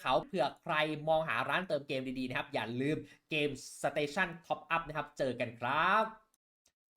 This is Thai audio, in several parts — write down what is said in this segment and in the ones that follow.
เขาเผื่อใครมองหาร้านเติมเกมดีๆนะครับ อย่าลืมเกม Station Top Up นะครับ เจอกันครับ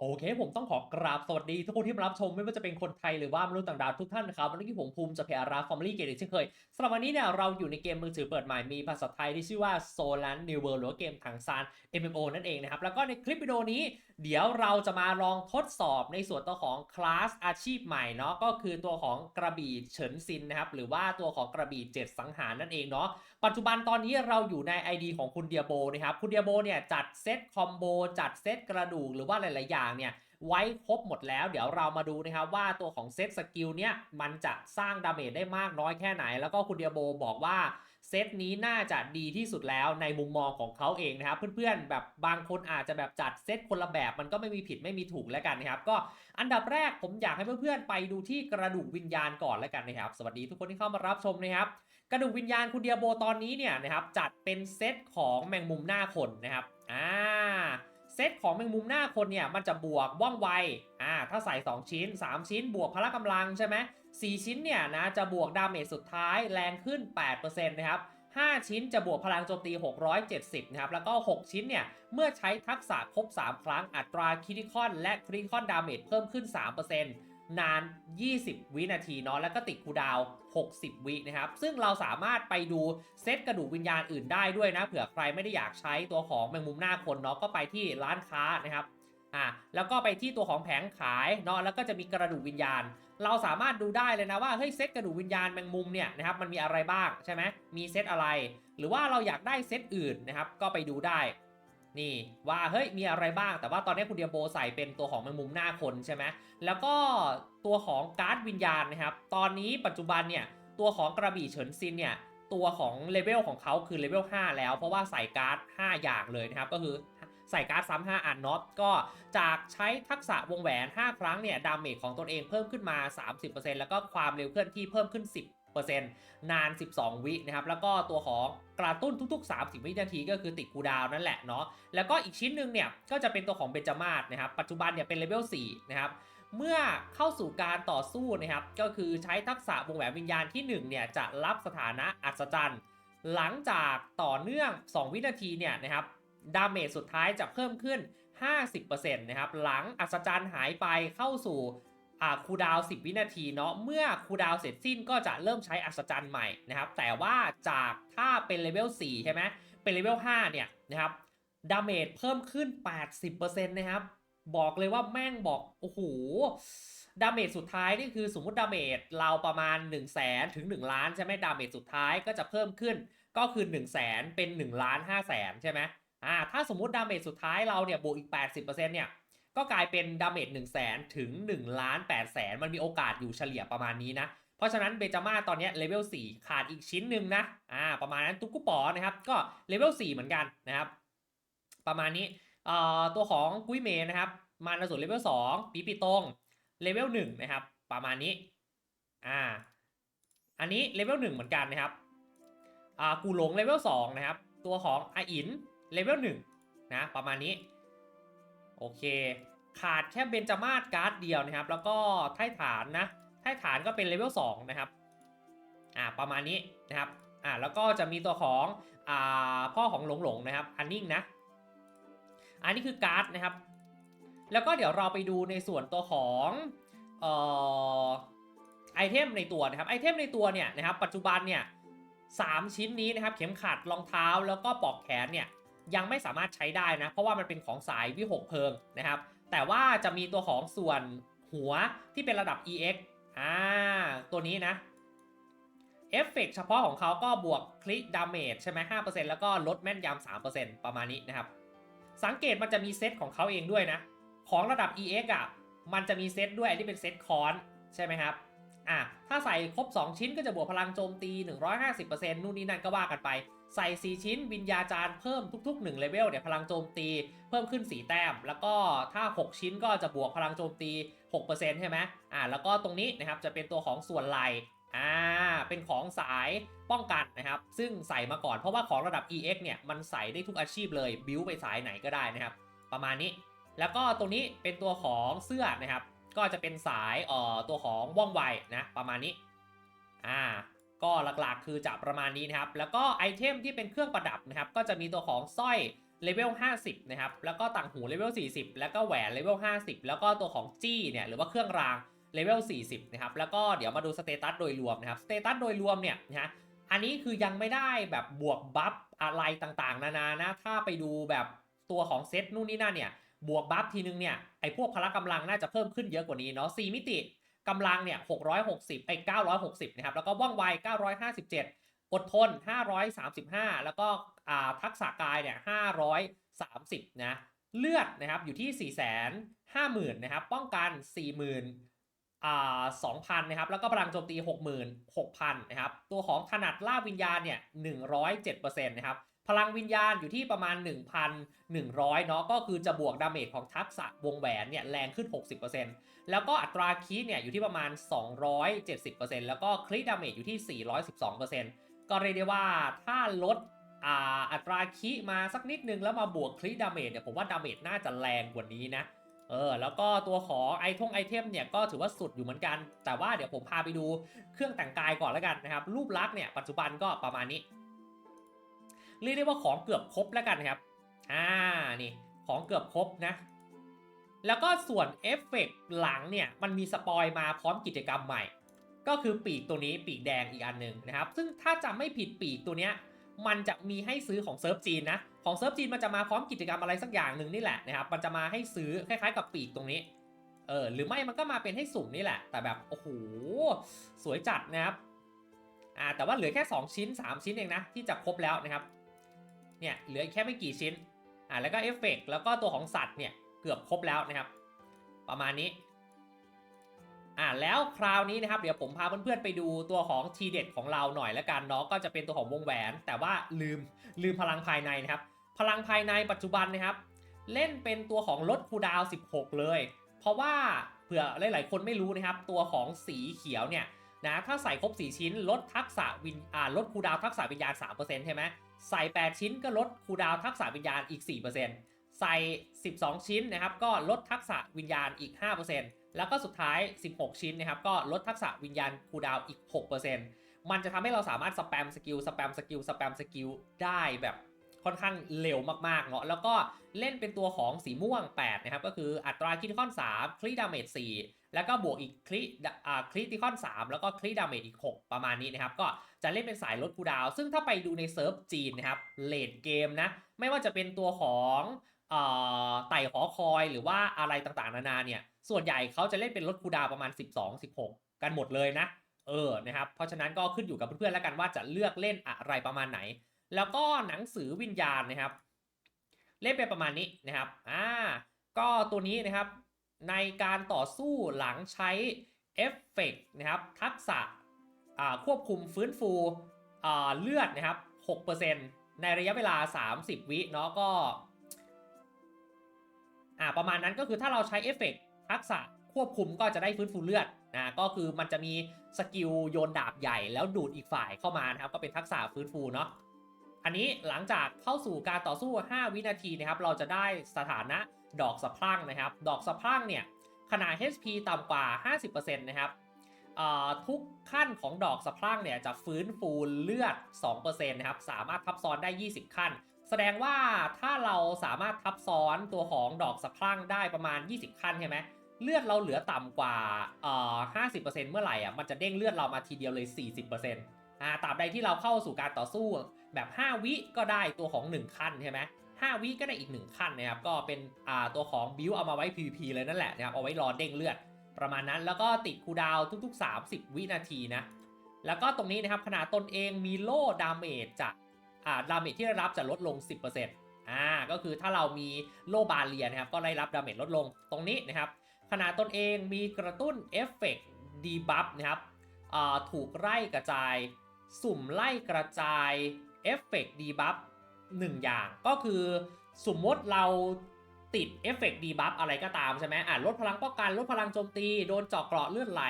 โอเค ผมต้องขอกราบสวัสดีทุกคนที่มารับชมไม่ว่าจะเป็นคนไทยหรือว่ามนุษย์ต่างดาวทุกท่านนะครับวันนี้ผมภูมิจากเพอาราฟอร์มลี่เกมเช่นเคยสำหรับวันนี้เนี่ยเราอยู่ในเกมมือถือเปิดใหม่มีภาษาไทยที่ชื่อว่า Solan New World หรือเกมถังซาน MMO นั่นเองนะครับ แล้วก็ในคลิปวิดีโอนี้ เดี๋ยวเราจะมาลองทดสอบในส่วนตัวของคลาสอาชีพใหม่เนาะก็คือตัวของกระบี่เฉินซินนะครับหรือว่าตัวของกระบี่เจ็ดสังหารนั่นเองเนาะ ปัจจุบันตอนนี้เราอยู่ใน ID ของคุณเดียโบนะครับคุณเดียโบเนี่ยจัดเซตคอมโบจัดเซตกระดูกหรือว่าหลาย ๆ อย่างเนี่ยไว้ครบหมดแล้ว เดี๋ยวเรามาดูนะครับว่าตัวของเซตสกิลเนี่ยมันจะสร้างดาเมจได้มากน้อยแค่ไหน แล้วก็คุณเดียโบบอกว่า เซตนี้น่าจะดีที่สุดแล้วในมุมมองของเขาเองนะครับ เพื่อนๆ แบบบางคนอาจจะแบบจัดเซตคนละแบบมันก็ไม่มีผิดไม่มีถูกแล้วกันนะครับ ก็อันดับแรกผมอยากให้เพื่อนๆ ไปดูที่กระดูกวิญญาณก่อนแล้วกันนะครับ สวัสดีทุกคนที่เข้ามารับชมนะครับ กระดูกวิญญาณคุณเดียโบตอนนี้เนี่ยนะครับจัดเป็นเซตของแมงมุมหน้าคนนะครับอ่าเซตของแมงมุมหน้าคนเนี่ยมันจะบวกว่องไวอ่าถ้าใส่ 2 ชิ้น 3 ชิ้น บวกพละกำลังใช่ไหม 4 ชิ้นเนี่ยนะจะบวกดาเมจสุดท้ายแรงขึ้น 8%นะครับ5 ชิ้นจะบวกพลังโจมตี 670 นะครับ แล้วก็ 6 ชิ้นเนี่ย เมื่อใช้ทักษะครบ 3 ครั้ง อัตราคริติคอนและคริติคอนดาเมจเพิ่มขึ้น 3%นาน 20 วินาทีเนาะ แล้วก็ติดคูดาว 60 วินะครับ ซึ่งเราสามารถไปดูเซตกระดูกวิญญาณอื่นได้ด้วยนะ เผื่อใครไม่ได้อยากใช้ตัวของแมงมุมหน้าคนเนาะ ก็ไปที่ร้านค้านะครับ อ่าแล้วก็ไปที่ตัวของแผงขายเนาะ แล้วก็จะมีกระดูกวิญญาณ เราสามารถดูได้เลยนะว่าเฮ้ยเซตกระดูกวิญญาณแมงมุมเนี่ยนะครับมันมีอะไรบ้างใช่ไหมมีเซตอะไร หรือว่าเราอยากได้เซตอื่นนะครับก็ไปดูได้นี่ว่าเฮ้ยมีอะไรบ้าง แต่ว่าตอนนี้คุณเดียโบใส่เป็นตัวของแมงมุมหน้าคนใช่ไหมแล้วก็ตัวของการ์ดวิญญาณนะครับ ตอนนี้ปัจจุบันเนี่ยตัวของกระบี่เฉินซินเนี่ยตัวของเลเวลของเขาคือเลเวล5แล้ว เพราะว่าใส่การ์ด5อย่างเลยนะครับ ก็คือ ใส่การ์ดซ้ำ5อันเนาะก็จากใช้ทักษะวงแหวน 5 ครั้งเนี่ยดาเมจของตนเองเพิ่มขึ้นมา 30%แล้วก็ความเร็วเคลื่อนที่เพิ่มขึ้น 10%นาน 12 วินะครับ แล้วก็ตัวของกระตุ้นทุก ๆ 30 วินาทีก็คือติดคูดาวนั่นแหละเนาะ แล้วก็อีกชิ้นหนึ่งเนี่ย ก็จะเป็นตัวของเบนจามาศนะครับ ปัจจุบันเนี่ยเป็นเลเวล 4 นะครับ เมื่อเข้าสู่การต่อสู้นะครับ ก็คือใช้ทักษะวงแหวนวิญญาณที่ 1 เนี่ย จะรับสถานะอัศจรรย์ หลังจากต่อเนื่อง 2 วินาทีเนี่ยนะครับ ดาเมจสุดท้ายจะเพิ่มขึ้น 50%นะครับ หลังอัศจรรย์หายไปเข้าสู่คูดาว 10 วินาทีเนาะ เมื่อคูดาวเสร็จสิ้นก็จะเริ่มใช้อัศจรรย์ใหม่นะครับ แต่ว่าจากถ้าเป็นเลเวล 4 ใช่ไหม เป็นเลเวล 5 เนี่ยนะครับ ดาเมจเพิ่มขึ้น 80%นะครับ บอกเลยว่าแม่งบอก โอ้โห ดาเมจสุดท้ายนี่คือสมมติดาเมจเราประมาณ 1 0 0 0 0แสนถึง 1 ล้านใช่ไหมดาเมจสุดท้ายก็จะเพิ่มขึ้นก็คือ 1 0 0 0 0แสนเป็น 1 ล้าน5แสนใช่ไหม อ่าถ้าสมมุติดาเมจสุดท้ายเราเนี่ยบวกอีก 80%เนี่ยก็กลายเป็นดาเมจ1 0 0 0 0แสนถึง1ล้าน8แสนมันมีโอกาสอยู่เฉลี่ยประมาณนี้นะเพราะฉะนั้นเบจาม่าตอนนี้เลเวล4ขาดอีกชิ้นหนึ่งนะอ่าประมาณนั้นตุ๊กกุปอนะครับก็เลเวล4เหมือนกันนะครับประมาณนี้เอ่อตัวของกุ้ยเมย์นะครับมานส่วนเลเวล2ปีปีตงเลเวล1นะครับประมาณนี้อ่าอันนี้เลเวล1เหมือนกันนะครับอ่ากูหลงเลเวล2นะครับตัวของอาอิน เลเวล1นะประมาณนี้ โอเค ขาดแค่เบนจามาศการ์ดเดียวนะครับ แล้วก็ไท่ฐานนะไท่ฐานก็เป็นเลเวล2นะครับอ่าประมาณนี้นะครับอ่าแล้วก็จะมีตัวของอ่าพ่อของหลงหลงนะครับอันนิ่งนะอันนี้คือการ์ดนะครับ แล้วก็เดี๋ยวเราไปดูในส่วนตัวของเอ่อไอเทมในตัวนะครับไอเทมในตัวเนี่ยนะครับปัจจุบันเนี่ยสามชิ้นนี้นะครับเข็มขัดรองเท้าแล้วก็ปลอกแขนเนี่ย ยังไม่สามารถใช้ได้นะ เพราะว่ามันเป็นของสายวิหกเพลิงนะครับ แต่ว่าจะมีตัวของส่วนหัวที่เป็นระดับ EX อ่าตัวนี้นะเอฟเฟกเฉพาะของเขาก็บวกคลิกดาเมจใช่ไหม5%แล้วก็ลดแม่นยำ3%ประมาณนี้นะครับ สังเกตมันจะมีเซตของเขาเองด้วยนะ ของระดับ EX อะ มันจะมีเซตด้วยที่เป็นเซตคอนใช่ไหมครับ อะ ถ้าใส่ครบ 2 ชิ้นก็จะบวกพลังโจมตี 150%นู่นนี่นั่นก็ว่ากันไป ใส่ 4 ชิ้นวิญญาจารย์เพิ่มทุก ๆ1เลเวลเนี่ยพลังโจมตีเพิ่มขึ้น 4 แต้ม แล้วก็ถ้า 6 ชิ้นก็จะบวกพลังโจมตี 6%ใช่ไหมอ่าแล้วก็ตรงนี้นะครับจะเป็นตัวของส่วนไหลอ่าเป็นของสายป้องกันนะครับ ซึ่งใส่มาก่อนเพราะว่าของระดับ EX เนี่ยมันใส่ได้ทุกอาชีพเลยบิวไปสายไหนก็ได้นะครับ ประมาณนี้ แล้วก็ตรงนี้เป็นตัวของเสื้อนะครับ ก็จะเป็นสายเอ่อตัวของว่องไวนะประมาณนี้อ่า ก็หลักๆ คือจะประมาณนี้นะครับ แล้วก็ไอเทมที่เป็นเครื่องประดับนะครับ ก็จะมีตัวของสร้อยเลเวล 50 นะครับ แล้วก็ต่างหูเลเวล 40 แล้วก็แหวนเลเวล 50 แล้วก็ตัวของจี้เนี่ยหรือว่าเครื่องรางเลเวล 40 นะครับ แล้วก็เดี๋ยวมาดูสเตตัสโดยรวมนะครับ สเตตัสโดยรวมเนี่ยนะฮะ อันนี้คือยังไม่ได้แบบบวกบัฟอะไรต่างๆ นานานะ ถ้าไปดูแบบตัวของเซตนู่นนี่นั่นเนี่ย บวกบัฟทีนึงเนี่ย ไอพวกพละกำลังน่าจะเพิ่มขึ้นเยอะกว่านี้เนาะ 4 มิติ กำลังเนี่ย660ไอ้960นะครับแล้วก็ว่องไว 957 อดทน 535 แล้วก็อ่าทักษะกายเนี่ย530นะเลือดนะครับอยู่ที่ 4 5 0 0 0 0นะครับป้องกัน 40,000อ่า2,000นะครับแล้วก็พลังโจมตี 66,000นะครับตัวของถนัดล่าวิญญาณเนี่ย107%นะครับ พลังวิญญาณอยู่ที่ประมาณ 1,100 เนาะก็คือจะบวกดาเมจของทักษะวงแหวนเนี่ยแรงขึ้น 60%แล้วก็อัตราคีเนี่ยอยู่ที่ประมาณ 270%แล้วก็คลิดาเมจอยู่ที่ 412%ก็เรียกได้ว่าถ้าลดอัตราคีมาสักนิดนึงแล้วมาบวกคลิดาเมจเนี่ยผมว่าดาเมจน่าจะแรงกว่านี้นะเออแล้วก็ตัวของไอทงไอเทมเนี่ยก็ถือว่าสุดอยู่เหมือนกัน แต่ว่าเดี๋ยวผมพาไปดูเครื่องแต่งกายก่อนแล้วกันนะครับรูปลักษณ์เนี่ยปัจจุบันก็ประมาณนี้ เรียกได้ว่าของเกือบครบแล้วกันครับ อ่า นี่ ของเกือบครบนะ แล้วก็ส่วนเอฟเฟกต์หลังเนี่ย มันมีสปอยมาพร้อมกิจกรรมใหม่ ก็คือปีกตัวนี้ปีกแดงอีกอันหนึ่งนะครับ ซึ่งถ้าจำไม่ผิดปีกตัวเนี้ย มันจะมีให้ซื้อของเซิร์ฟจีนนะ ของเซิร์ฟจีนมันจะมาพร้อมกิจกรรมอะไรสักอย่างหนึ่งนี่แหละนะครับ มันจะมาให้ซื้อคล้ายๆ กับปีกตรงนี้ เออ หรือไม่มันก็มาเป็นให้สุ่มนี่แหละ แต่แบบ โอ้โห สวยจัดนะครับอ่าแต่ว่าเหลือแค่ 2 ชิ้น 3 ชิ้นเองนะ ที่จะครบแล้วนะครับ เนี่ยเหลือแค่ไม่กี่ชิ้นอ่าแล้วก็เอฟเฟกต์แล้วก็ตัวของสัตว์เนี่ยเกือบครบแล้วนะครับ ประมาณนี้อ่าแล้วคราวนี้นะครับเดี๋ยวผมพาเพื่อนๆไปดูตัวของทีเด็ดของเราหน่อยละกันเนาะก็จะเป็นตัวของวงแหวน แต่ว่าลืมลืมพลังภายในนะครับ พลังภายในปัจจุบันนะครับ เล่นเป็นตัวของลดคูดาว 16 เลย เพราะว่าเผื่อหลายๆ คนไม่รู้นะครับ ตัวของสีเขียวเนี่ยนะถ้าใส่ครบ 4 ชิ้นลดทักษะวินอ่าลดคูดาวทักษะวิญญาณ3%ใช่ไหม ใส่ 8 ชิ้นก็ลดคูดาวทักษะวิญญาณอีก 4%ใส่ 12 ชิ้นนะครับก็ลดทักษะวิญญาณอีก 5%แล้วก็สุดท้าย 16 ชิ้นนะครับก็ลดทักษะวิญญาณคูดาวอีก 6%มันจะทำให้เราสามารถสแปมสกิลสแปมสกิลสแปมสกิลได้แบบค่อนข้างเร็วมากๆเนาะแล้วก็เล่นเป็นตัวของสีม่วง 8 นะครับ ก็คืออัตราคิติคอน 3 คลิดาเมจ4 แล้วก็บวกอีกคลิอ่าคลิติคอน 3 แล้วก็คลิดาเมจอีก 6 ประมาณนี้นะครับ ก็จะเล่นเป็นสายลดคูดาว ซึ่งถ้าไปดูในเซิร์ฟจีนนะครับเลดเกมนะ ไม่ว่าจะเป็นตัวของอไต่หอคอยหรือว่าอะไรต่างๆ นานาเนี่ย ส่วนใหญ่เขาจะเล่นเป็นลดคูดาวประมาณ 12 16 กันหมดเลยนะ เออนะครับ เพราะฉะนั้นก็ขึ้นอยู่กับเพื่อนๆแล้วกันว่าจะเลือกเล่นอะไรประมาณไหน แล้วก็หนังสือวิญญาณนะครับ เล่นเป็นประมาณนี้นะครับอ่าก็ตัวนี้นะครับ ในการต่อสู้หลังใช้เอฟเฟกต์นะครับทักษะควบคุมฟื้นฟูเลือดนะครับ 6%ในระยะเวลา 30 วิเนาะก็ประมาณนั้นก็คือถ้าเราใช้เอฟเฟกต์ทักษะควบคุมก็จะได้ฟื้นฟูเลือดนะก็คือมันจะมีสกิลโยนดาบใหญ่แล้วดูดอีกฝ่ายเข้ามานะครับก็เป็นทักษะฟื้นฟูเนาะอันนี้หลังจากเข้าสู่การต่อสู้ 5 วินาทีนะครับเราจะได้สถานะ ดอกสะพรั่งนะครับ ดอกสะพรั่งเนี่ยขนาด HP ต่ำกว่า 50%นะครับทุกขั้นของดอกสะพรั่งเนี่ยจะฟื้นฟูเลือด 2%นะครับ สามารถทับซ้อนได้ 20 ขั้น แสดงว่าถ้าเราสามารถทับซ้อนตัวของดอกสะพรั่งได้ประมาณ 20 ขั้นใช่ไหมเลือดเราเหลือต่ำกว่า50%เมื่อไหร่อะ มันจะเด้งเลือดเรามาทีเดียวเลย 40%อ่าตราบใดที่เราเข้าสู่การต่อสู้แบบ 5 วิก็ได้ตัวของ 1 ขั้นใช่ไหม 5 วิก็ได้อีก 1 ขั้นนะครับ ก็เป็นตัวของบิวเอามาไว้ PVP เลยนั่นแหละนะครับ เอาไว้รอเด้งเลือด ประมาณนั้น แล้วก็ติดคูดาวทุก ๆ 30 วินาทีนะ แล้วก็ตรงนี้นะครับขนาดตนเองมีโล่ดาเมจจะอ่าดาเมจที่ได้รับจะลดลง 10%อ่า ก็คือถ้าเรามีโล่บาเลียนะครับ ก็ได้รับดาเมจลดลงตรงนี้นะครับ ขนาดตนเองมีกระตุ้นเอฟเฟกต์ดีบัฟนะครับถูกไล่กระจาย สุ่มไล่กระจายเอฟเฟกต์ดีบัฟ หนึ่งอย่างก็คือสมมติเราติดเอฟเฟกต์ดีบัฟอะไรก็ตามใช่ไหมอ่าลดพลังป้องกันลดพลังโจมตี โดนเจาะเกราะเลือดไหล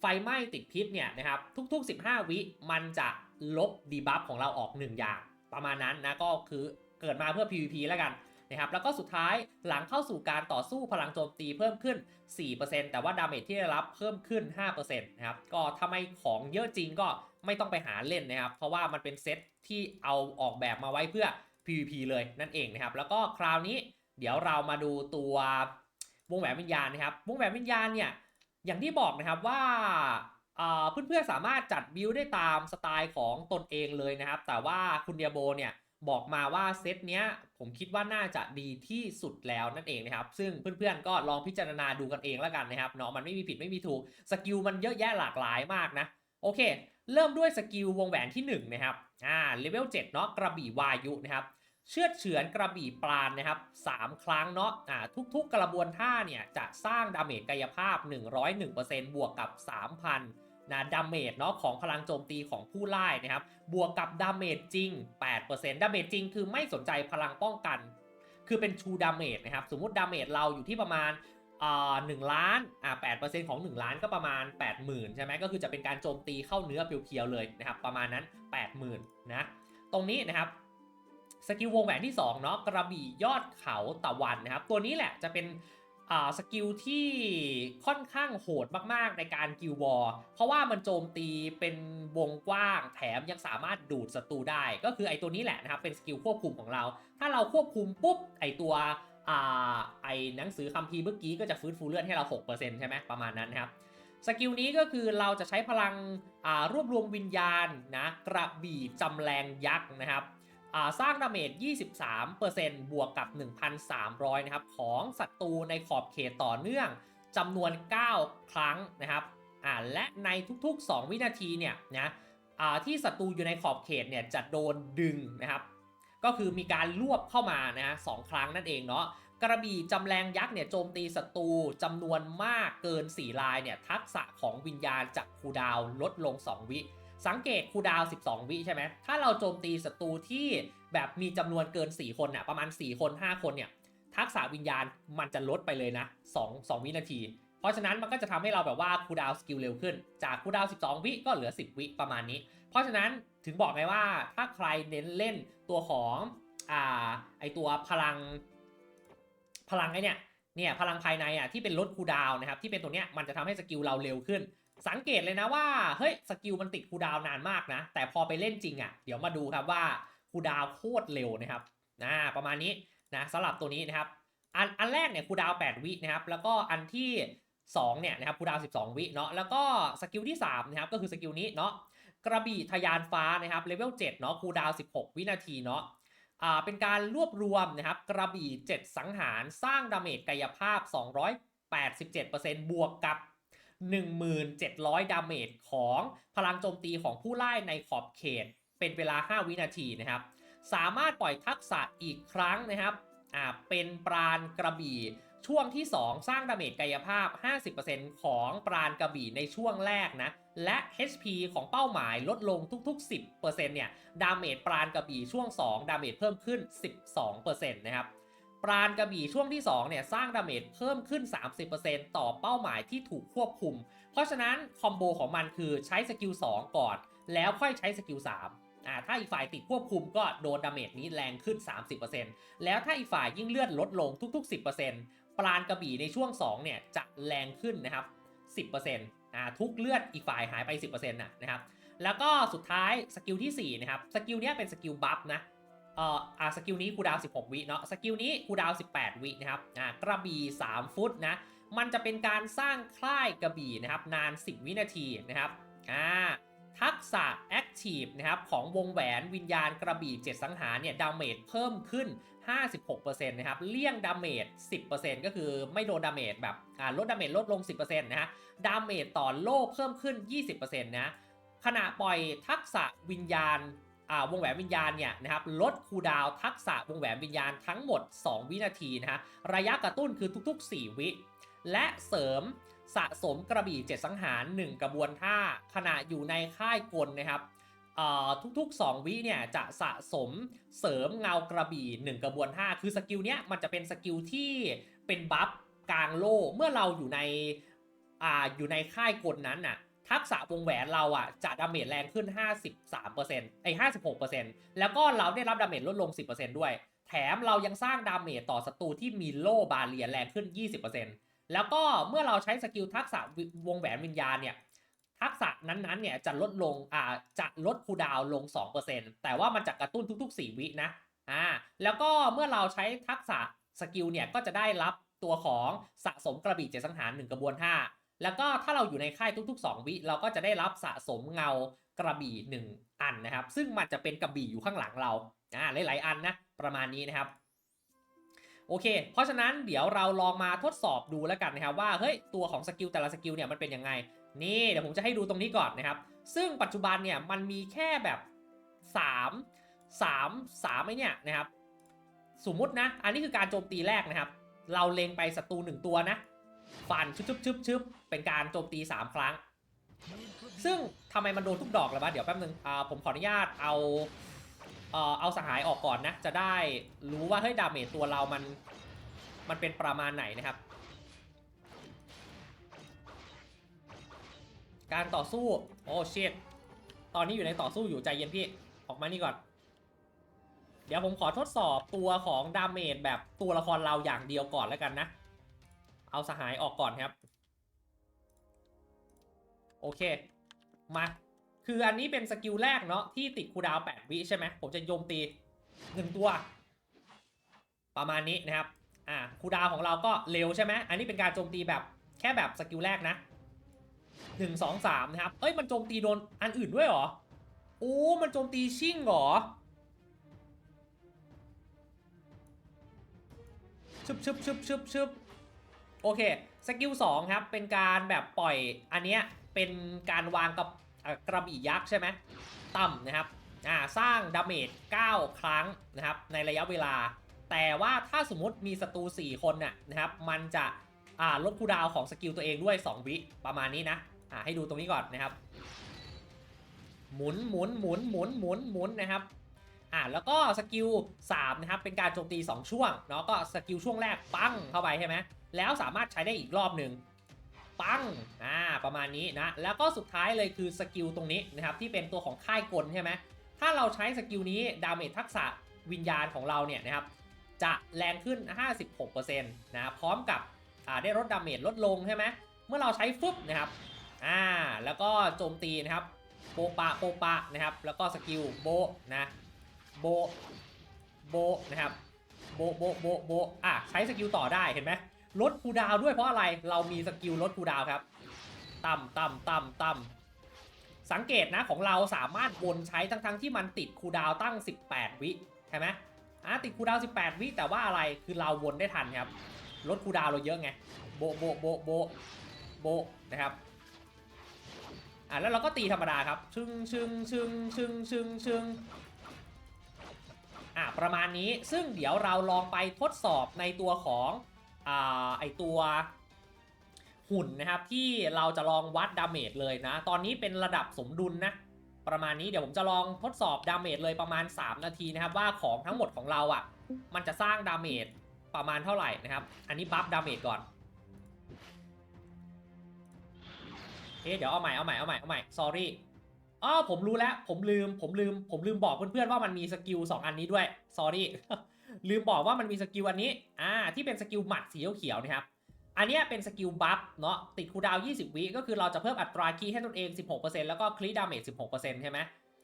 ไฟไหม้ติดพิษเนี่ยนะครับทุกๆ 15 วิมันจะลบดีบัฟของเราออก 1 อย่าง ประมาณนั้นนะก็คือเกิดมาเพื่อ PVP แล้วกันนะครับแล้วก็สุดท้ายหลังเข้าสู่การต่อสู้พลังโจมตีเพิ่มขึ้น 4%แต่ว่าดาเมจที่ได้รับเพิ่มขึ้น 5%นะครับก็ถ้าไม่ของเยอะจริงก็ ไม่ต้องไปหาเล่นนะครับ เพราะว่ามันเป็นเซตที่เอาออกแบบมาไว้เพื่อ PVP เลยนั่นเองนะครับ แล้วก็คราวนี้เดี๋ยวเรามาดูตัววงแหวนวิญญาณนะครับ วงแหวนวิญญาณเนี่ย อย่างที่บอกนะครับว่าเพื่อนๆสามารถจัดบิลได้ตามสไตล์ของตนเองเลยนะครับ แต่ว่าคุณเดียโบเนี่ยบอกมาว่าเซตเนี้ยผมคิดว่าน่าจะดีที่สุดแล้วนั่นเองนะครับ ซึ่งเพื่อนๆก็ลองพิจารณาดูกันเองแล้วกันนะครับเนาะมันไม่มีผิดไม่มีถูก สกิลมันเยอะแยะหลากหลายมากนะ โอเค เริ่มด้วยสกิลวงแหวนที่ 1 นะครับ อ่าเลเวล7เนาะกระบี่วายุนะครับ เชือดเฉือนกระบี่ปราณนะครับ 3 ครั้งเนาะ อ่าทุกๆกระบวนท่าเนี่ยจะสร้างดาเมจกายภาพ 101%บวกกับ 3,000นะดาเมจเนาะของพลังโจมตีของผู้ไล่นะครับ บวกกับดาเมจจริง 8%ดาเมจจริงคือไม่สนใจพลังป้องกัน คือเป็น True Damage นะครับ สมมติดาเมจเราอยู่ที่ประมาณ หนึ่งล้านอ่าแปดเปอร์เซ็นต์ของหนึ่งล้านก็ประมาณแปดหมื่นใช่ไหมก็คือจะเป็นการโจมตีเข้าเนื้อเพียวๆเลยนะครับ ประมาณนั้นแปดหมื่นนะตรงนี้นะครับสกิลวงแหวนที่2เนาะกระบี่ยอดเขาตะวันนะครับ ตัวนี้แหละจะเป็นอ่าสกิลที่ค่อนข้างโหดมากๆในการกิลวอร์เพราะว่ามันโจมตีเป็นวงกว้างแถมยังสามารถดูดศัตรูได้ ก็คือไอตัวนี้แหละนะครับเป็นสกิลควบคุมของเรา ถ้าเราควบคุมปุ๊บไอตัว อ่าไอหนังสือคัมภีร์เมื่อกี้ก็จะฟื้นฟูเลือดให้เรา 6%ใช่ไหมประมาณนั้นนะครับสกิลนี้ก็คือเราจะใช้พลังรวบรวมวิญญาณนะกระบี่จำแรงยักษ์นะครับสร้างดาเมจ 23%บวกกับ 1,300 นะครับ ของศัตรูในขอบเขตต่อเนื่องจำนวน 9 ครั้งนะครับและในทุกๆ 2 วินาทีเนี่ยนะที่ศัตรูอยู่ในขอบเขตเนี่ยจะโดนดึงนะครับ ก็คือมีการรวบเข้ามานะฮะสองครั้งนั่นเองเนาะกระบี่จำแรงยักษ์เนี่ยโจมตีศัตรูจำนวนมากเกิน 4 ลายเนี่ยทักษะของวิญญาณจากคูดาวลดลง 2 วิสังเกตคูดาว 12 วิใช่ไหม ถ้าเราโจมตีศัตรูที่แบบมีจำนวนเกิน 4 คนน่ะ ประมาณ 4 คน 5 คนเนี่ย ทักษะวิญญาณมันจะลดไปเลยนะ 2 2 วินาที เพราะฉะนั้นมันก็จะทำให้เราแบบว่าคูดาวสกิลเร็วขึ้น จากคูดาว 12 วิก็เหลือ 10 วิประมาณนี้ เพราะฉะนั้นถึงบอกไงว่าถ้าใครเน้นเล่นตัวของอ่าไอตัวพลัง พลังไอเนี่ยเนี่ยพลังภายในอะที่เป็นลดคูดาวนะครับที่เป็นตัวเนี้ยมันจะทำให้สกิลเราเร็วขึ้น สังเกตเลยนะว่าเฮ้ยสกิลมันติดคูดาวนานมากนะ แต่พอไปเล่นจริงอะเดี๋ยวมาดูครับว่าคูดาวโคตรเร็วนะครับนะประมาณนี้นะสำหรับตัวนี้นะครับอันอันแรกเนี่ยคูดาว 8 วินะครับแล้วก็อันที่ 2เนี่ยนะครับคูดาว 12 วิเนาะแล้วก็สกิลที่3นะครับก็คือสกิลนี้เนาะกระบี่ทะยานฟ้านะครับเลเวล7เนาะคูดาว 16 วินาทีเนาะอ่าเป็นการรวบรวมนะครับกระบี่ 7 สังหารสร้างดาเมจกายภาพ 287%บวกกับ 1,700 ดาเมจของพลังโจมตีของผู้ไล่ในขอบเขต เป็นเวลา 5 วินาทีนะครับสามารถปล่อยทักษะอีกครั้งนะครับอ่าเป็นปราณกระบี่ ช่วงที่ 2 สร้างดาเมจกายภาพ 50%ของปราณกระบี่ในช่วงแรกนะ และ HP ของเป้าหมายลดลงทุกๆ 10%เนี่ยดาเมจปราณกระบี่ช่วง 2 ดาเมจเพิ่มขึ้น 12%นะครับปราณกระบี่ช่วงที่2เนี่ยสร้างดาเมจเพิ่มขึ้น 30%ต่อเป้าหมายที่ถูกควบคุม เพราะฉะนั้นคอมโบของมันคือใช้สกิล2ก่อน แล้วค่อยใช้สกิล3อ่าถ้าอีกฝ่ายติดควบคุมก็โดนดาเมจนี้แรงขึ้น 30%แล้วถ้าอีกฝ่ายยิ่งเลือนลดลงทุก ๆ 10% ปราณกระบี่ในช่วง 2 เนี่ยจะแรงขึ้นนะครับ 10%ทุกเลือดอีกฝ่ายหายไป 10%นะนะครับ แล้วก็สุดท้ายสกิลที่ 4 นะครับ สกิลเนี้ยเป็นสกิลบัฟนะเอ่ออ่าสกิลนี้คูดาวน์16 วิเนาะ สกิลนี้คูดาวน์18 วินะครับ อ่ากระบี่ 3 ฟุตนะ มันจะเป็นการสร้างคล้ายกระบี่นะครับนาน 10 วินาทีนะครับ อ่าทักษะ Active นะครับของวงแหวนวิญญาณกระบี่ 7 สังหารเนี่ยดาเมจเพิ่มขึ้น 56%นะครับเลี่ยงดาเมจ 10%ก็คือไม่โดนดาเมจแบบลดดาเมจลดลง 10%นะฮะดาเมจต่อโล่เพิ่มขึ้น 20%นะขณะปล่อยทักษะวิญญาณาวงแหวนวิญญาณเนี่ยนะครับลดคูดาวทักษะวงแหวนวิญญาณทั้งหมด 2 วินาทีนะฮะระยะกระตุ้นคือทุก ๆ 4 วิ และเสริมสะสมกระบี่ 7 สังหาร 1 กระบวนท่าขณะอยู่ในค่ายกลนะครับ ทุกๆ 2 วิเนี่ยจะสะสมเสริมเงากระบี่ 1 กระบวนท่าคือสกิลเนี้ยมันจะเป็นสกิลที่เป็นบัฟกลางโล่เมื่อเราอยู่ในอ่าอยู่ในค่ายกลนั้นน่ะทักษะวงแหวนเราอะจะดาเมจแรงขึ้น 53%ไอ้56%แล้วก็เราได้รับดาเมจลดลง 10%ด้วย แถมเรายังสร้างดาเมจต่อศัตรูที่มีโล่บาเรียแรงขึ้น 20%แล้วก็เมื่อเราใช้สกิลทักษะวงแหวนวิญญาณเนี่ย ทักษะนั้นๆเนี่ยจะลดลงอ่าจะลดคูดาวน์ลง 2%แต่ว่ามันจะกระตุ้นทุก ๆ 4 วินะอ่าแล้วก็เมื่อเราใช้ทักษะสกิลเนี่ยก็จะได้รับตัวของสะสมกระบี่เจดสังหาร1กระบวนท่าแล้วก็ถ้าเราอยู่ในค่ายทุก ๆ 2 วิ เราก็จะได้รับสะสมเงากระบี่ 1 อันนะครับ ซึ่งมันจะเป็นกระบี่อยู่ข้างหลังเราอ่าหลายๆอันนะประมาณนี้นะครับโอเค เพราะฉะนั้นเดี๋ยวเราลองมาทดสอบดูแล้วกันนะครับว่าเฮ้ยตัวของสกิลแต่ละสกิลเนี่ยมันเป็นยังไง นี่เดี๋ยวผมจะให้ดูตรงนี้ก่อนนะครับ ซึ่งปัจจุบันเนี่ยมันมีแค่แบบ 3 3 3ไอเนี่ยนะครับ สมมุตินะ อันนี้คือการโจมตีแรกนะครับ เราเล็งไปศัตรูหนึ่งตัวนะฟันชึบชึบชึบชึบเป็นการโจมตี 3 ครั้ง ซึ่งทำไมมันโดนทุกดอกเลยวะเดี๋ยวแป๊บนึงอ่าผมขออนุญาตเอาเอ่อเอาสหายออกก่อนนะ จะได้รู้ว่าเฮ้ยดาเมจตัวเรามันมันเป็นประมาณไหนนะครับ การต่อสู้ โอ้ชิตตอนนี้อยู่ในต่อสู้อยู่ใจเย็นพี่ ออกมานี่ก่อน เดี๋ยวผมขอทดสอบตัวของดาเมจแบบตัวละครเราอย่างเดียวก่อนแล้วกันนะ เอาสหายออกก่อนครับ โอเค มา คืออันนี้เป็นสกิลแรกเนาะที่ติดคูดาวน์8วิใช่ไหม ผมจะโยมตีหนึ่งตัว ประมาณนี้นะครับ อ่าคูดาวของเราก็เร็วใช่ไหม อันนี้เป็นการโจมตีแบบแค่แบบสกิลแรกนะ หนึ่งสองสามนะครับ เอ้ยมันโจมตีโดนอันอื่นด้วยเหรอ โอ้ มันโจมตีชิ่งเหรอชึบชึบชึบชึบชึบโอเค สกิล2ครับ เป็นการแบบปล่อยอันเนี้ยเป็นการวางกับกระบี่ยักษ์ใช่ไหมต่ำนะครับอ่าสร้างดาเมจ9 ครั้งนะครับ ในระยะเวลา แต่ว่าถ้าสมมติมีศัตรู4คนน่ะนะครับ มันจะอ่าลดคูดาวของสกิลตัวเองด้วย 2 วิประมาณนี้นะ อ่าให้ดูตรงนี้ก่อนนะครับ หมุนหมุนหมุนหมุนหมุนหมุนนะครับอ่าแล้วก็สกิล3นะครับเป็นการโจมตี 2 ช่วงเนาะก็สกิลช่วงแรกปั้งเข้าไปใช่ไหมแล้วสามารถใช้ได้อีกรอบหนึ่งปั้งอ่าประมาณนี้นะแล้วก็สุดท้ายเลยคือสกิลตรงนี้นะครับที่เป็นตัวของค่ายกลใช่ไหมถ้าเราใช้สกิลนี้ดาเมจทักษะวิญญาณของเราเนี่ยนะครับจะแรงขึ้น 56%นะพร้อมกับอ่าได้ลดดาเมจลดลงใช่ไหมเมื่อเราใช้ฟึบนะครับ อ่าแล้วก็โจมตีนะครับโปปะโปปะนะครับ แล้วก็สกิลโบนะโบโบนะครับโบโบโบโบอะใช้สกิลต่อได้เห็นไหมลดคูดาวด้วยเพราะอะไรเรามีสกิลลดคูดาวครับต่ำต่ำต่ำต่ำสังเกตนะของเราสามารถวนใช้ทั้งทั้งที่มันติดคูดาวตั้ง 18 วิใช่ไหมอะติดคูดาว 18 วิแต่ว่าอะไรคือเราวนได้ทันครับลดคูดาวเราเยอะไงโบโบโบโบโบนะครับ อะแล้วเราก็ตีธรรมดาครับชึงชึงชึงชึงชึงชึงอะประมาณนี้ซึ่งเดี๋ยวเราลองไปทดสอบในตัวของอ่าไอตัวหุ่นนะครับที่เราจะลองวัดดาเมจเลยนะ ตอนนี้เป็นระดับสมดุลนะประมาณนี้เดี๋ยวผมจะลองทดสอบดาเมจเลยประมาณ 3 นาทีนะครับ ว่าของทั้งหมดของเราอะ มันจะสร้างดาเมจประมาณเท่าไหร่นะครับ อันนี้บัฟดาเมจก่อน เดี๋ยวเอาใหม่เอาใหม่เอาใหม่เอาใหม่ sorry อ๋อผมรู้แล้ว ผมลืม ผมลืม ผมลืมบอกเพื่อนๆว่ามันมีสกิล2อันนี้ด้วย sorry ลืมบอกว่ามันมีสกิลอันนี้ อ่า ที่เป็นสกิลหมัดสีเขียวๆนะครับ อันนี้เป็นสกิลบัฟเนาะ ติดคูดาว 20 วิ ก็คือเราจะเพิ่มอัตราคีย์ให้ตนเอง 16%แล้วก็คลีดาเมจ 16%ใช่ไหม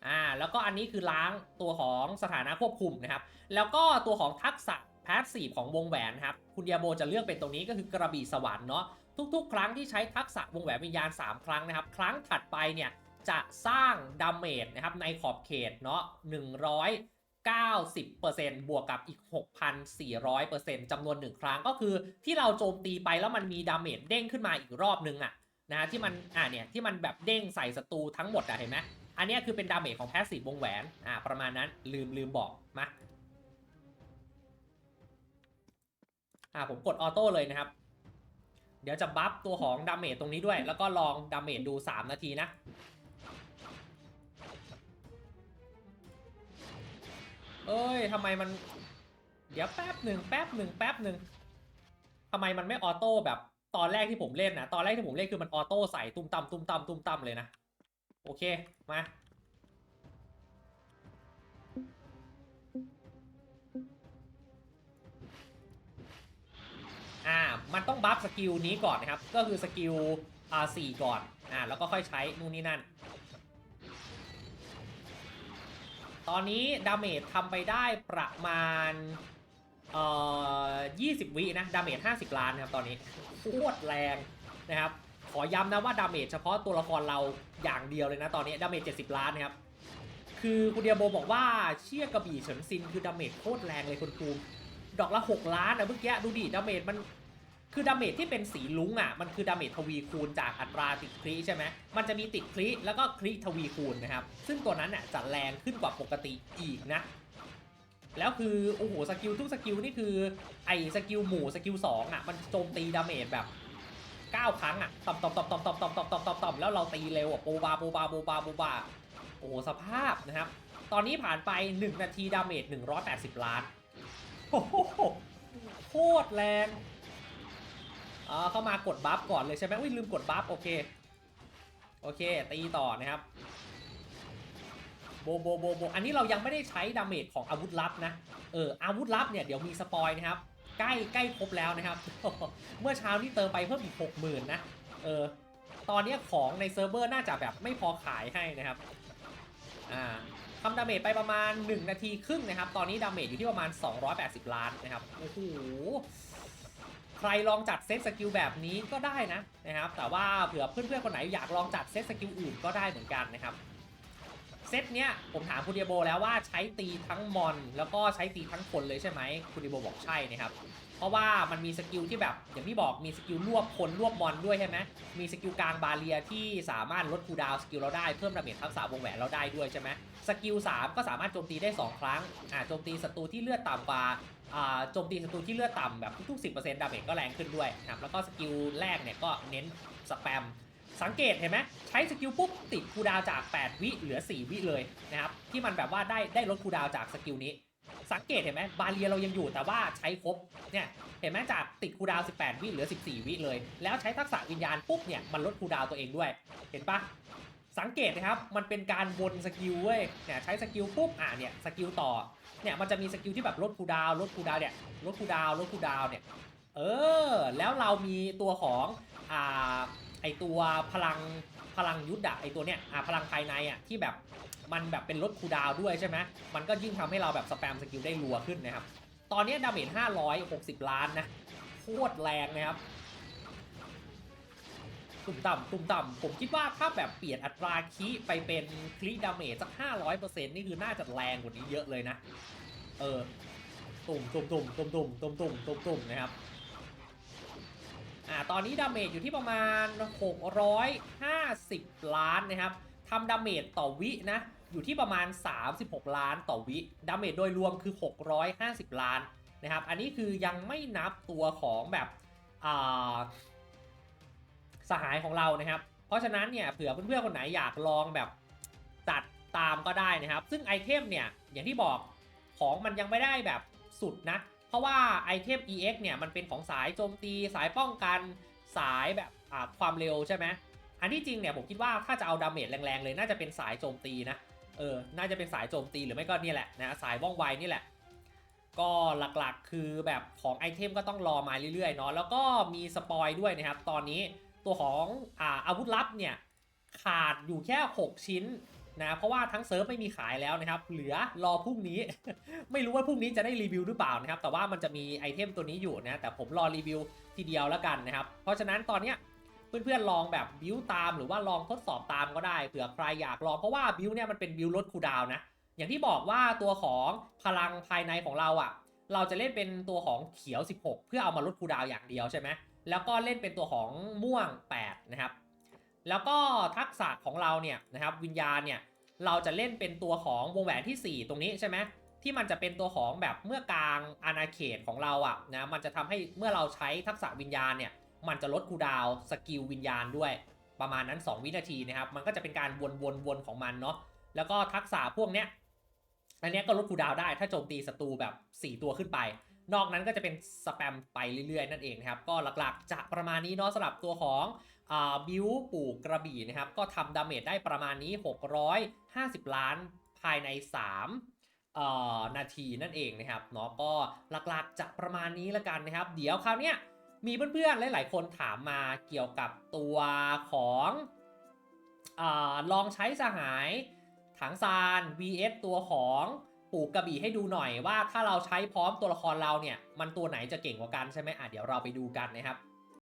อ่า แล้วก็อันนี้คือล้างตัวของสถานะควบคุมนะครับ แล้วก็ตัวของทักษะพาสซีฟของวงแหวนครับ คุณยาโบจะเลือกเป็นตรงนี้ก็คือกระบี่สวรรค์เนาะ ทุกๆ ครั้งที่ใช้ทักษะวงแหวนวิญญาณ 3 ครั้งนะครับ ครั้งถัดไปเนี่ยจะสร้างดาเมจนะครับในขอบเขตเนาะ190%บวกกับอีก 6,400%จำนวน 1 ครั้งก็คือที่เราโจมตีไปแล้วมันมีดาเมจเด้งขึ้นมาอีกรอบนึงอะนะฮะที่มันอ่าเนี่ยที่มันแบบเด้งใส่ศัตรูทั้งหมดอะเห็นไหมอันนี้คือเป็นดาเมจของแพสซีฟวงแหวนอ่าประมาณนั้นลืมลืมบอกมาอ่าผมกดออโต้เลยนะครับ เดี๋ยวจะบัฟตัวของดาเมจตรงนี้ด้วย แล้วก็ลองดาเมจดู 3 นาทีนะ เอ้ยทำไมมัน เดี๋ยวแป๊บหนึ่งแป๊บหนึ่งแป๊บหนึ่งทำไมมันไม่ออโต้แบบตอนแรกที่ผมเล่นนะตอนแรกที่ผมเล่นคือมันออโต้ใส่ตุ้มตำตุ้มตำตุ้มตำเลยนะ โอเค มา อ่ามันต้องบัฟสกิลนี้ก่อนนะครับ ก็คือสกิลอ่าสี่ก่อนอ่าแล้วก็ค่อยใช้นู่นนี่นั่น ตอนนี้ดาเมจทำไปได้ประมาณเอ่อ20 วินะดาเมจ50 ล้านนะครับตอนนี้โคตรแรงนะครับขอย้ำนะว่าดาเมจเฉพาะตัวละครเราอย่างเดียวเลยนะตอนนี้ดาเมจ70 ล้านนะครับคือคุณเดียโบบอกว่าเชี่ยกระบี่เฉินซินคือดาเมจโคตรแรงเลยคุณครู ดอกละ 6 ล้านนะเมื่อกี้ดูดิดาเมจมันคือดาเมจที่เป็นสีลุ้งอะมันคือดาเมจทวีคูณจากอัตราติดคลีใช่ไหมมันจะมีติดคลีแล้วก็คลีทวีคูณนะครับ ซึ่งตัวนั้นน่ะจะแรงขึ้นกว่าปกติอีกนะ แล้วคือโอ้โหสกิลทุกสกิลนี่คือไอ้สกิลหมู่สกิลสองอะมันโจมตีดาเมจแบบ 9 ครั้งอะต่อมต่อมต่อมต่อมต่อมต่อมต่อมต่อมต่อมต่อมแล้วเราตีเร็วอะโบบาโบบาโบบาโบบาโอ้โหสภาพนะครับ ตอนนี้ผ่านไป 1 นาทีดาเมจ180 ล้าน โหโคตรแรงอ่าเข้ามากดบัฟก่อนเลยใช่ไหมอุ้ยลืมกดบัฟโอเค โอเค ตีต่อนะครับ โบโบโบโบอันนี้เรายังไม่ได้ใช้ดาเมจของอาวุธลับนะ เอออาวุธลับเนี่ยเดี๋ยวมีสปอยนะครับ ใกล้ใกล้ครบแล้วนะครับ เมื่อเช้านี่เติมไปเพิ่มอีก60,000นะ เออ ตอนนี้ของในเซิร์ฟเวอร์น่าจะแบบไม่พอขายให้นะครับ อ่า ทำดาเมจไปประมาณ 1 นาทีครึ่งนะครับ ตอนนี้ดาเมจอยู่ที่ประมาณ 280 ล้านนะครับ โอ้โห ใครลองจัดเซตสกิลแบบนี้ก็ได้นะนะครับ แต่ว่าเผื่อเพื่อนๆคนไหนอยากลองจัดเซตสกิลอื่นก็ได้เหมือนกันนะครับเซตเนี้ยผมถามคุณเดียโบแล้วว่าใช้ตีทั้งมอน แล้วก็ใช้ตีทั้งคนเลยใช่ไหมคุณเดียโบบอกใช่นะครับ เพราะว่ามันมีสกิลที่แบบอย่างที่บอกมีสกิลรวบคนรวบมอนด้วยใช่ไหมมีสกิลกลางบาเรียที่สามารถลดคูดาวสกิลเราได้เพิ่มดาเมจทักษะวงแหวนเราได้ด้วยใช่ไหมสกิล3ก็สามารถโจมตีได้ 2 ครั้งอ่าโจมตีศัตรูที่เลือดต่ำกว่าอ่าโจมตีศัตรูที่เลือดต่ำแบบทุกๆ 10%ดาเมจก็แรงขึ้นด้วยนะครับแล้วก็สกิลแรกเนี่ยก็เน้นสแปมสังเกตเห็นไหมใช้สกิลปุ๊บติดคูดาวจาก 8 วิเหลือ 4 วิเลยนะครับที่มันแบบว่าได้ได้ลดคูดาวจากสกิลนี้ สังเกตเห็นไหมบาเรียเรายังอยู่แต่ว่าใช้ครบเนี่ยเห็นไหมจากติดคูดาว 18 วิเหลือ 14 วิเลย แล้วใช้ทักษะวิญญาณปุ๊บเนี่ยมันลดคูดาวตัวเองด้วย เห็นปะสังเกตนะครับ มันเป็นการวนสกิลเว้ยเนี่ยใช้สกิลปุ๊บอะเนี่ยสกิลต่อเนี่ยมันจะมีสกิลที่แบบลดคูดาวลดคูดาวเนี่ยลดคูดาวลดคูดาวเนี่ยเออ แล้วเรามีตัวของอ่าไอตัวพลังพลังยุทธอะไอตัวเนี้ยอะพลังภายในอะที่แบบ มันแบบเป็นลดคูดาวด้วยใช่ไหมมันก็ยิ่งทำให้เราแบบสแปมสกิลได้รัวขึ้นนะครับ ตอนนี้ดาเมจ560 ล้านนะ โคตรแรงนะครับ ตุ่มต่ำตุ่มต่ำผมคิดว่าถ้าแบบเปลี่ยนอัตราคีไปเป็นคลิดาเมจสัก 500%นี่คือน่าจะแรงกว่านี้เยอะเลยนะ เออ ตุ่มตุ่มตุ่มตุ่มตุ่มตุ่มตุ่มตุ่มตุ่มนะครับอ่าตอนนี้ดาเมจอยู่ที่ประมาณ 650 ล้านนะครับทำดาเมจต่อวินะ อยู่ที่ประมาณ 36 ล้านต่อวิดาเมจโดยรวมคือ 650 ล้านนะครับ อันนี้คือยังไม่นับตัวของแบบสหายของเรานะครับ เพราะฉะนั้นเนี่ยเผื่อเพื่อนๆคนไหนอยากลองแบบจัดตามก็ได้นะครับ ซึ่งไอเทมเนี่ยอย่างที่บอกของมันยังไม่ได้แบบสุดนะ เพราะว่าไอเทม EX เนี่ยมันเป็นของสายโจมตีสายป้องกันสายแบบความเร็วใช่ไหมอันที่จริงเนี่ยผมคิดว่าถ้าจะเอาดาเมจแรงๆเลยน่าจะเป็นสายโจมตีนะ เออ น่าจะเป็นสายโจมตีหรือไม่ก็นี่แหละนะสายว่องไวนี่แหละ ก็หลักๆคือแบบของไอเทมก็ต้องรอมาเรื่อยๆเนาะแล้วก็มีสปอยด้วยนะครับ ตอนนี้ตัวของอาอาวุธลับเนี่ยขาดอยู่แค่ 6 ชิ้นนะเพราะว่าทั้งเซิร์ฟไม่มีขายแล้วนะครับ เหลือรอพรุ่งนี้ ไม่รู้ว่าพรุ่งนี้จะได้รีวิวหรือเปล่านะครับ แต่ว่ามันจะมีไอเทมตัวนี้อยู่นะแต่ผมรอรีวิวทีเดียวแล้วกันนะครับ เพราะฉะนั้นตอนเนี้ย เพื่อนๆลองแบบบิวตามหรือว่าลองทดสอบตามก็ได้เผื่อใครอยากลองเพราะว่าบิวเนี่ยมันเป็นบิวลดคูดาวนะ อย่างที่บอกว่าตัวของพลังภายในของเราอะ่ะ เราจะเล่นเป็นตัวของเขียว 16 เพื่อเอามาลดคูดาวอย่างเดียวใช่ไหมแล้วก็เล่นเป็นตัวของม่วง 8 นะครับ แล้วก็ทักษะของเราเนี่ยนะครับวิญญาณเนี่ยเราจะเล่นเป็นตัวของวงแหวนที่ 4 ตรงนี้ใช่ไหมที่มันจะเป็นตัวของแบบเมื่อกลางอาณาเขตของเราอะ่ะนะมันจะทำให้เมื่อเราใช้ทักษะวิญญาณเนี่ย มันจะลดคูดาวสกิลวิญญาณด้วย ประมาณนั้น 2 วินาทีนะครับ มันก็จะเป็นการวนๆๆของมันเนาะแล้วก็ทักษะพวกเนี้ยอันเนี้ยก็ลดคูดาวได้ถ้าโจมตีศัตรูแบบ 4 ตัวขึ้นไป นอกนั้นก็จะเป็นสแปมไปเรื่อยๆ นั่นเองนะครับ ก็หลักๆจะประมาณนี้เนาะสำหรับตัวของบิวปูกกระบี่นะครับ ก็ทำดาเมจได้ประมาณนี้ 650 ล้านภายใน 3นาทีนั่นเองนะครับเนาะก็หลักๆจะประมาณนี้ละกันนะครับ เดี๋ยวคราวเนี้ย มีเพื่อนๆหลายๆคนถามมาเกี่ยวกับตัวของอลองใช้สหายถังซาน vs ตัวของปลูกกระบี่ให้ดูหน่อยว่าถ้าเราใช้พร้อมตัวละครเราเนี่ย มันตัวไหนจะเก่งกว่ากันใช่ไหมอะเดี๋ยวเราไปดูกันนะครับ